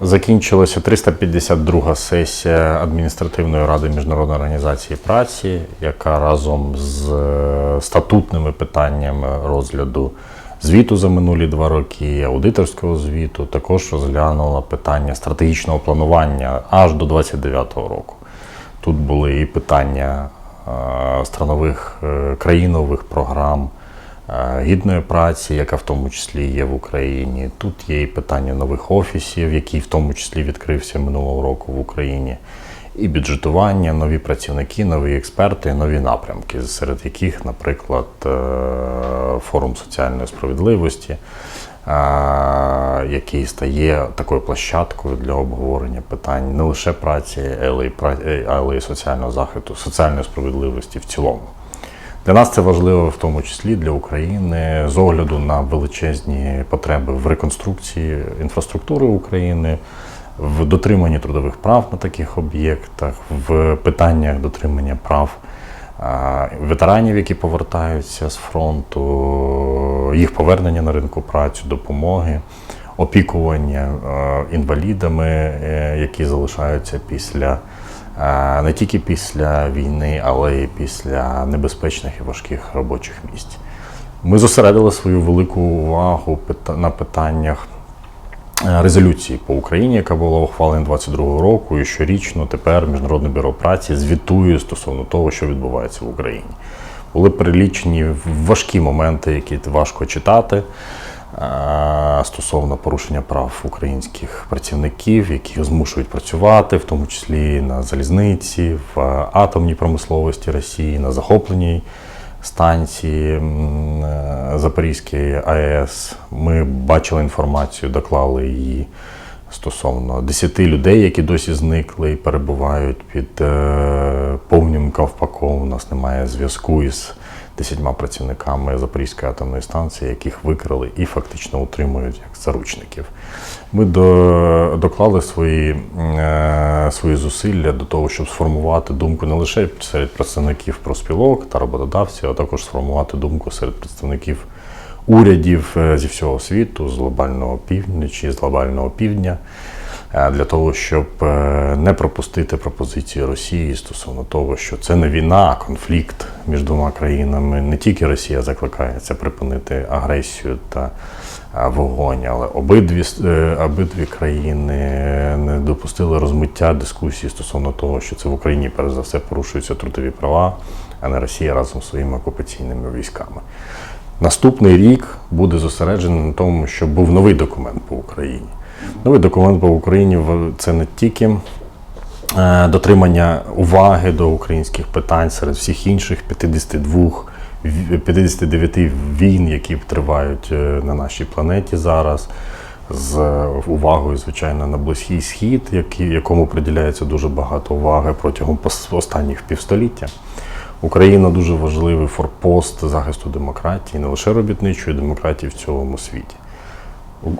Закінчилася 352 сесія адміністративної ради Міжнародної організації праці, яка разом з е, статутними питаннями розгляду звіту за минулі два роки, аудиторського звіту, також розглянула питання стратегічного планування аж до 29-го року. Тут були і питання е, странових е, країнових програм, гідної праці, яка в тому числі є в Україні. Тут є і питання нових офісів, який в тому числі відкрився минулого року в Україні. І бюджетування, нові працівники, нові експерти, нові напрямки, серед яких, наприклад, е, форум соціальної справедливості, е, який стає такою площадкою для обговорення питань не лише праці, е, але й соціального захисту, соціальної справедливості в цілому. Для нас це важливо в тому числі для України з огляду на величезні потреби в реконструкції інфраструктури України, в дотриманні трудових прав на таких об'єктах, в питаннях дотримання прав ветеранів, які повертаються з фронту, їх повернення на ринку праці, допомоги, опікування е, інвалідами, е, які залишаються після е, не тільки після війни, але й після небезпечних і важких робочих місць. Ми зосередили свою велику увагу на питаннях резолюції по Україні, яка була ухвалена 22 року, і щорічно тепер Міжнародне бюро праці звітує стосовно того, що відбувається в Україні. Були перелічені важкі моменти, які важко читати. Стосовно порушення прав українських працівників, які змушують працювати, в тому числі на залізниці, в атомній промисловості Росії, на захопленій станції е, Запорізької АЕС. Ми бачили інформацію, доклали її стосовно 10 людей, які досі зникли і перебувають під е, повним ковпаком. У нас немає зв'язку із 10 працівниками Запорізької атомної станції, яких викрили і фактично утримують як заручників. Ми до, доклали свої, е, свої зусилля до того, щоб сформувати думку не лише серед представників профспілок та роботодавців, а також сформувати думку серед представників урядів е, зі всього світу, з глобального півночі, з глобального півдня, для того, щоб е, не пропустити пропозиції Росії стосовно того, що це не війна, а конфлікт між двома країнами. Не тільки Росія закликається припинити агресію та е, вогонь, але обидві, е, обидві країни не допустили розмиття дискусії стосовно того, що це в Україні перш за все порушуються трудові права, а не Росія разом з своїми окупаційними військами. Наступний рік буде зосереджений на тому, щоб був новий документ по Україні. Новий документ по Україні це не тільки е, дотримання уваги до українських питань серед всіх інших 52, 59 війн, які тривають е, на нашій планеті зараз. З увагою, звичайно, на Близький Схід, якому приділяється дуже багато уваги протягом останніх півстоліття. Україна дуже важливий форпост захисту демократії, не лише робітничої демократії в цілому світі.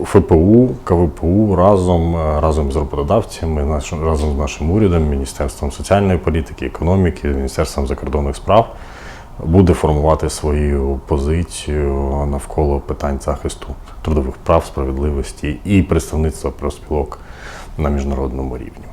ФПУ, КВПУ разом, е, разом з роботодавцями, разом з нашим урядом, Міністерством соціальної політики, економіки, Міністерством закордонних справ буде формувати свою позицію навколо питань захисту трудових прав, справедливості і представництва профспілок на міжнародному рівні.